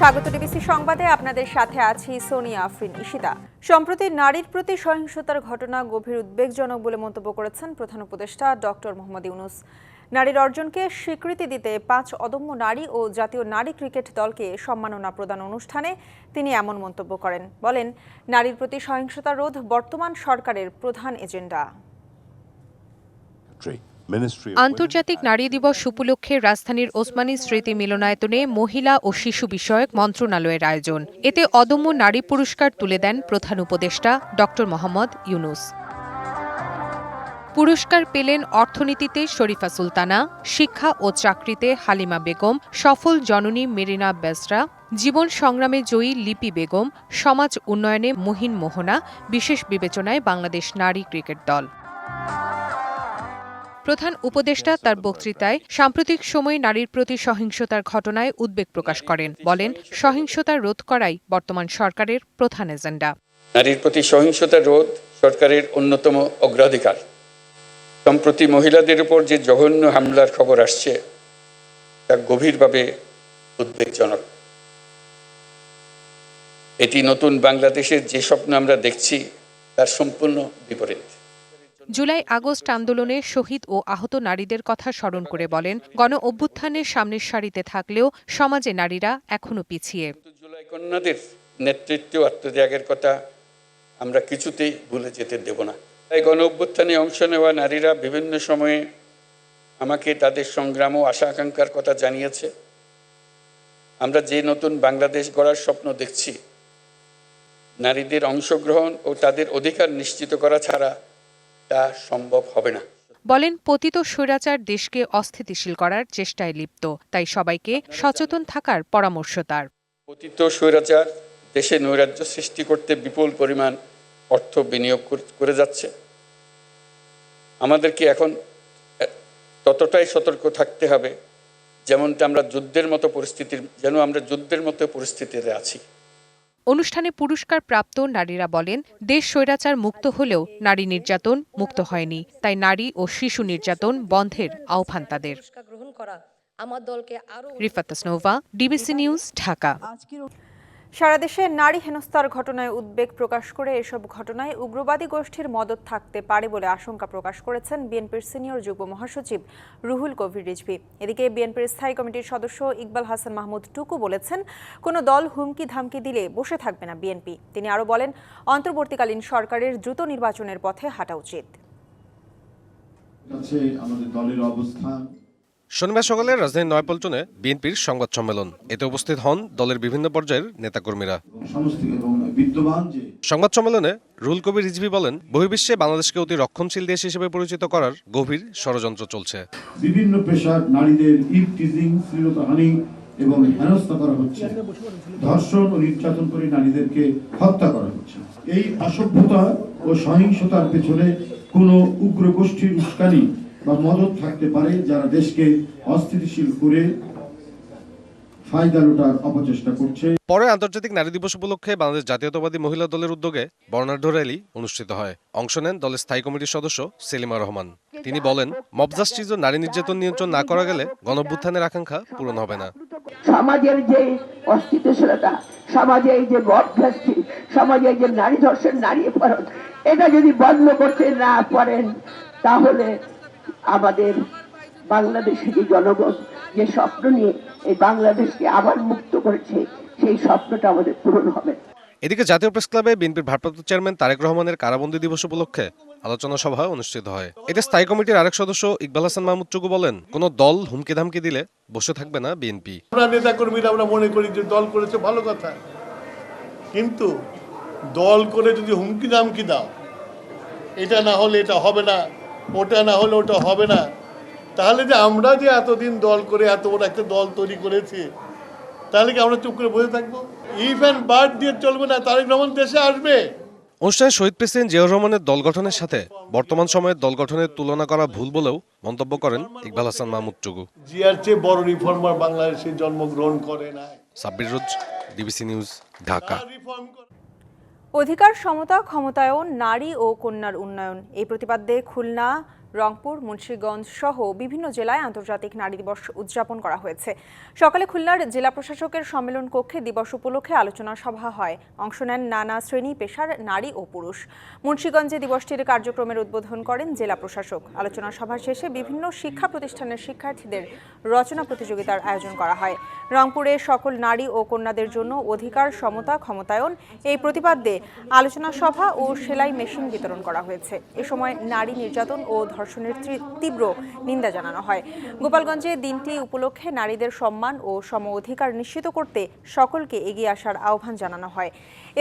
স্বাগত ডিবিসি সংবাদে। আপনাদের সাথে আছি সোনিয়া আফরিন ইশিতা সম্প্রতি নারীর প্রতি সহিংসতার ঘটনা গভীর উদ্বেগজনক বলে মন্তব্য করেছেন প্রধান উপদেষ্টা ডক্টর মোহাম্মদ ইউনুস। নারীর অর্জনকে স্বীকৃতি দিতে পাঁচ অদম্য নারী ও জাতীয় নারী ক্রিকেট দলকে সম্মাননা প্রদান অনুষ্ঠানে তিনি এমন মন্তব্য করেন। বলেন, নারীর প্রতি সহিংসতা রোধ বর্তমান সরকারের প্রধান এজেন্ডা। আন্তর্জাতিক নারী দিবস উপলক্ষে রাজধানীর ওসমানী স্মৃতি মিলনায়তনে মহিলা ও শিশু বিষয়ক মন্ত্রণালয়ের আয়োজন। এতে অদম্য নারী পুরস্কার তুলে দেন প্রধান উপদেষ্টা ড মোহাম্মদ ইউনুস। পুরস্কার পেলেন অর্থনীতিতে শরীফা সুলতানা শিক্ষা ও চাকরিতে হালিমা বেগম সফল জননী মেরিনা বেসরা জীবন সংগ্রামে জয়ী লিপি বেগম সমাজ উন্নয়নে মহিন মোহনা বিশেষ বিবেচনায় বাংলাদেশ নারী ক্রিকেট দল। প্রধান উপদেষ্টা তার বক্তৃতায় সাম্প্রতিক সময়ে নারীর প্রতি সহিংসতার ঘটনায় উদ্বেগ প্রকাশ করেন। বলেন, সহিংসতা রোধ করাই বর্তমান সরকারের প্রধান এজেন্ডা। নারীর প্রতি সহিংসতা রোধ সরকারের অন্যতম অগ্রাধিকার। সম্প্রতি মহিলাদের উপর যে জঘন্য হামলার খবর আসছে, তা গভীরভাবে উদ্বেগজনক। এটি নতুন বাংলাদেশের যে স্বপ্ন আমরা দেখছি, তার সম্পূর্ণ বিপরীত। জুলাই আগস্ট আন্দোলনে শহীদ ও আহত নারীদের কথা স্মরণ করে বলেন, গণ অভ্যুত্থানের সামনের সারিতে থাকলেও সমাজে নারীরা এখনও পিছিয়ে। জুলাই কন্যাদের নেতৃত্ব আত্মত্যাগের কথা আমরা কিছুতেই ভুলে যেতে দেব না। তাই গণ অভ্যুত্থানে অংশ নেওয়া নারীরা বিভিন্ন সময়ে আমাকে তাদের সংগ্রাম ও আশা আকাঙ্ক্ষার কথা জানিয়েছে। আমরা যে নতুন বাংলাদেশ গড়ার স্বপ্ন দেখছি, নারীদের অংশগ্রহণ ও তাদের অধিকার নিশ্চিত করা ছাড়া তা সম্ভব হবে না। বলেন পতিত স্বৈরাচার দেশকে অস্থিতিশীল করার চেষ্টায় লিপ্ত তাই সবাইকে সচেতন থাকার পরামর্শ তার। পতিত স্বৈরাচার দেশে নৈরাজ্য সৃষ্টি করতে বিপুল পরিমাণ অর্থ বিনিয়োগ কর- করে যাচ্ছে। আমাদেরকে এখন ততটাই সতর্ক থাকতে হবে যেমনটা আমরা যুদ্ধের মতো পরিস্থিতির যেন আমরা যুদ্ধের মতো পরিস্থিতিতে আছি। অনুষ্ঠানে পুরস্কার প্রাপ্ত নারীরা বলেন দেশ স্বৈরাচার মুক্ত হলেও নারী নির্যাতন মুক্ত হয়নি তাই নারী ও শিশু নির্যাতন বন্ধের আহ্বান তাদের। গ্রহণ করা আমার দলকে আরও রিফাত ডিবিসি নিউজ ঢাকা। সারা দেশে নারী হেনস্থার ঘটনায় উদ্বেগ প্রকাশ করে এসব ঘটনায় উগ্রবাদী গোষ্ঠীর মদত থাকতে পারে বলে আশঙ্কা প্রকাশ করেছেন বিএনপির সিনিয়র যুগ্ম মহাসচিব রুহুল কবির রিজভি। এদিকে বিএনপির স্থায়ী কমিটির সদস্য ইকবাল হাসান মাহমুদ টুকু বলেছেন, কোনো দল হুমকি ধামকি দিলে বসে থাকবে না বিএনপি। তিনি আরও বলেন, অন্তর্বর্তীকালীন সরকারের দ্রুত নির্বাচনের পথে হাঁটা উচিত। আমাদের দলের অবস্থান শনিবার সকালে রাজধানীর নয়াপল্টনে বিএনপির সংবাদ সম্মেলন। এতে উপস্থিত হন দলের বিভিন্ন পর্যায়ের নেতাকর্মীরা। সংবাদ সম্মেলনে রুল কবির রিজভি বলেন, বহির্বিশ্বে বাংলাদেশকে অতি রক্ষণশীল দেশ হিসেবে পরিচিত করার গভীর ষড়যন্ত্র চলছে। বিভিন্ন পেশার নারীদের ইপটিজিং শ্লীলতাহানি এবং হেনস্থা করা হচ্ছে। ধর্ষণ ও নির্যাতন করে নারীদেরকে হত্যা করা হচ্ছে। এই অসভ্যতা ও সহিংসতার পেছনে কোনো উগ্র গোষ্ঠীর উস্কানি বা মদত থাকতে পারে যারা দেশকে অস্থিতিশীল করে ফায়দা লোটার অপচেষ্টা করছে। পরে আন্তর্জাতিক নারী দিবস উপলক্ষে বাংলাদেশ জাতীয়তাবাদী মহিলা দলের উদ্যোগে বর্ণাঢ্য র্যালি অনুষ্ঠিত হয়। অংশ নেন দলের স্থায়ী কমিটির সদস্য সেলিমা রহমান। তিনি বলেন মবজাস্টিজ ও নারী নির্যাতন নিয়ন্ত্রণ না করা গেলে গণভ্যুত্থানের আকাঙ্ক্ষা পূরণ হবে না। সমাজের যে অস্থিতিশীলতা সমাজে এই যে বদভ্যাস্তি সমাজে এই যে নারী ধর্ষণ নারী অপহরণ এটা যদি বন্ধ করতে না পারেন তাহলে আমাদের বাংলাদেশের যে জনগণ যে স্বপ্ন নিয়ে এই বাংলাদেশকে আবার মুক্ত করেছে সেই স্বপ্নটা আমাদের পূরণ হবে। এদিকে জাতীয় প্রেস ক্লাবে বিএনপির ভারপ্রাপ্ত চেয়ারম্যান তারেক রহমানের কারাবন্দী দিবস উপলক্ষে আলোচনা সভা অনুষ্ঠিত হয়। এতে স্থায়ী কমিটির আরেক সদস্য ইকবাল হাসান মাহমুদ চুকু বলেন কোন দল হুমকি ধামকি দিলে বসে থাকবে না বিএনপি। আমরা নেতা কর্মীরা আমরা মনে করি যে দল করেছে ভালো কথা। কিন্তু দল করে যদি হুমকি দামকি দাও এটা না হলে এটা হবে না। ওটা না হলে ওটা হবে না। তাহলে যে আমরা যে এতদিন দল করে এত বড় একটা দল তৈরি করেছি তাহলে কি আমরা চুপ করে বসে থাকব? ইফ অ্যান্ড বার্ড দিয়ে চলবে না তারেক রহমান দেশে আসবে। অনুষ্ঠানে শহীদ প্রেসিডেন্ট জিয়াউর রহমানের দল গঠনের সাথে বর্তমান সময়ের দল গঠনের তুলনা করা ভুল বলেও মন্তব্য করেন ইকবাল হাসান মাহমুদ চুগু। জিয়ার চেয়ে বড় রিফর্মার বাংলাদেশে জন্মগ্রহণ করে নাই। Sabbir Roj DBC news Dhaka. অধিকার সমতা ক্ষমতায়ন নারী ও কন্যার উন্নয়ন। এই প্রতিপাদ্যে খুলনা রংপুর, মুন্সিগঞ্জ সহ বিভিন্ন জেলায় আন্তর্জাতিক নারী দিবস উদযাপন করা হয়েছে। সকালে খুলনার জেলা প্রশাসকের সম্মেলন কক্ষে দিবস উপলক্ষে আলোচনা সভা হয়। অংশ নেন নানা শ্রেণি, পেশার নারী ও পুরুষ। মুন্সিগঞ্জে দিবসটির কার্যক্রমের উদ্বোধন করেন জেলা প্রশাসক। আলোচনা সভা শেষে বিভিন্ন শিক্ষা প্রতিষ্ঠানের শিক্ষার্থীদের রচনা প্রতিযোগিতার আয়োজন করা হয়। রংপুরে সকল নারী ও কন্যাদের জন্য অধিকার, সমতা, ক্ষমতায়ন এই প্রতিপাদ্যে আলোচনা সভা ও সেলাই মেশিন বিতরণ করা হয়েছে। এ সময় নারী নির্যাতন ও ধর্ষণের তীব্র- নিন্দা জানানো হয়। গোপালগঞ্জে দিনটি উপলক্ষে নারীদের সম্মান ও সম অধিকার নিশ্চিত করতে সকলকে এগিয়ে আসার আহ্বান জানানো হয়।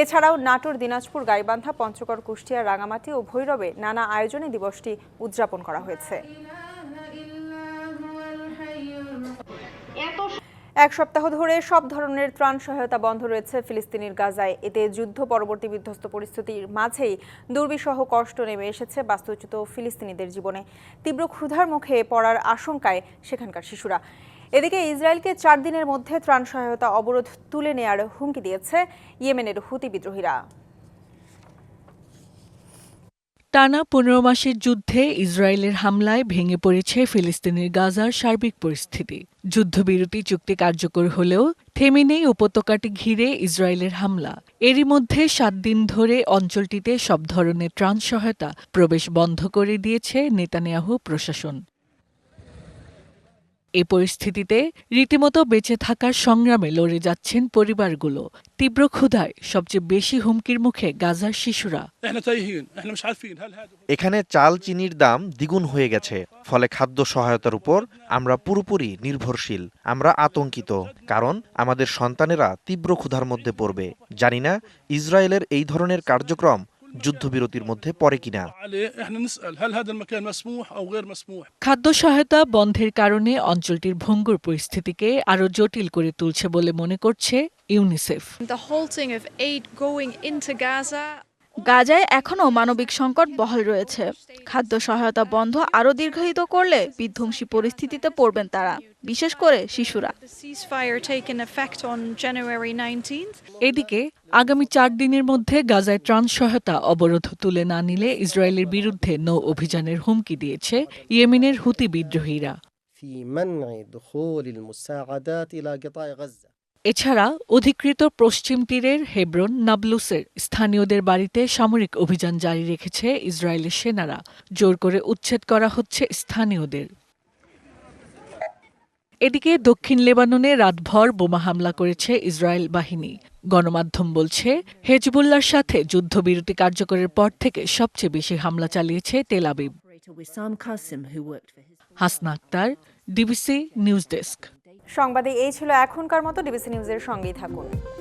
এছাড়াও নাটোর, দিনাজপুর, গাইবান্ধা, পঞ্চগড়, কুষ্টিয়া, রাঙামাটি ও ভৈরবে নানা আয়োজনে দিবসটি উদযাপন করা হয়েছে। এক সপ্তাহ ধরে সব ধরনের ত্রাণ সহায়তা বন্ধ রয়েছে ফিলিস্তিনের গাজায়। এতে যুদ্ধ পরবর্তী বিধ্বস্ত পরিস্থিতির মাঝেই দুর্বিসহ কষ্ট নেমে এসেছে বাস্তুচ্যুত ফিলিস্তিনিদের জীবনে। তীব্র ক্ষুধার মুখে পড়ার আশঙ্কায় সেখানকার শিশুরা। এদিকে ইসরায়েলকে চার দিনের মধ্যে ত্রাণ সহায়তা অবরোধ তুলে নেয়ার হুমকি দিয়েছে ইয়েমেনের হুতি বিদ্রোহীরা। টানা পনেরো মাসের যুদ্ধে ইসরায়েলের হামলায় ভেঙে পড়েছে ফিলিস্তিনের গাজার সার্বিক পরিস্থিতি। যুদ্ধবিরতি চুক্তি কার্যকর হলেও থেমে নেই উপত্যকাটি ঘিরে ইসরায়েলের হামলা। এরই মধ্যে সাত দিন ধরে অঞ্চলটিতে সব ধরনের ত্রাণ সহায়তা প্রবেশ বন্ধ করে দিয়েছে নেতানিয়াহু প্রশাসন। এ পরিস্থিতিতে রীতিমতো বেঁচে থাকার সংগ্রামে লড়ে যাচ্ছেন পরিবারগুলো। তীব্র ক্ষুধায় সবচেয়ে বেশি হুমকির মুখে গাজার শিশুরা। এখানে চাল চিনির দাম দ্বিগুণ হয়ে গেছে ফলে খাদ্য সহায়তার উপর আমরা পুরোপুরি নির্ভরশীল আমরা আতঙ্কিত কারণ আমাদের সন্তানেরা তীব্র ক্ষুধার মধ্যে পড়বে। জানি না ইসরায়েলের এই ধরনের কার্যক্রম যুদ্ধবিরতির মধ্যে পড়ে কিনা। খাদ্য সহায়তা বন্ধের কারণে অঞ্চলটির ভঙ্গুর পরিস্থিতিকে আরও জটিল করে তুলছে বলে মনে করছে UNICEF. The halting of aid going into Gaza গাজায় এখনও মানবিক সংকট বহাল রয়েছে খাদ্য সহায়তা বন্ধ আরও দীর্ঘায়িত করলে বিধ্বংসী পরিস্থিতিতে পড়বেন তারা বিশেষ করে শিশুরা the ceasefire taking effect on January 19th. এদিকে আগামী চার দিনের মধ্যে গাজায় ত্রাণ সহায়তা অবরোধ তুলে না নিলে ইসরায়েলের বিরুদ্ধে নৌ অভিযানের হুমকি দিয়েছে ইয়েমেনের হুতি বিদ্রোহীরা في منع دخول المساعدات إلى قطاع غزة এছাড়া অধিকৃত পশ্চিম তীরের হেব্রন নাবলুসের স্থানীয়দের বাড়িতে সামরিক অভিযান জারি রেখেছে ইসরায়েলের সেনারা। জোর করে উচ্ছেদ করা হচ্ছে স্থানীয়দের। এদিকে দক্ষিণ লেবাননে রাতভর বোমা হামলা করেছে ইসরায়েল বাহিনী। গণমাধ্যম বলছে, হেজবুল্লার সাথে যুদ্ধবিরতি কার্যকরের পর থেকে সবচেয়ে বেশি হামলা চালিয়েছে Tel Aviv. Hasna Akter, DBC news desk. সংবাদে এই ছিল এখনকার মতো ডিবিসি নিউজের সঙ্গেই থাকুন।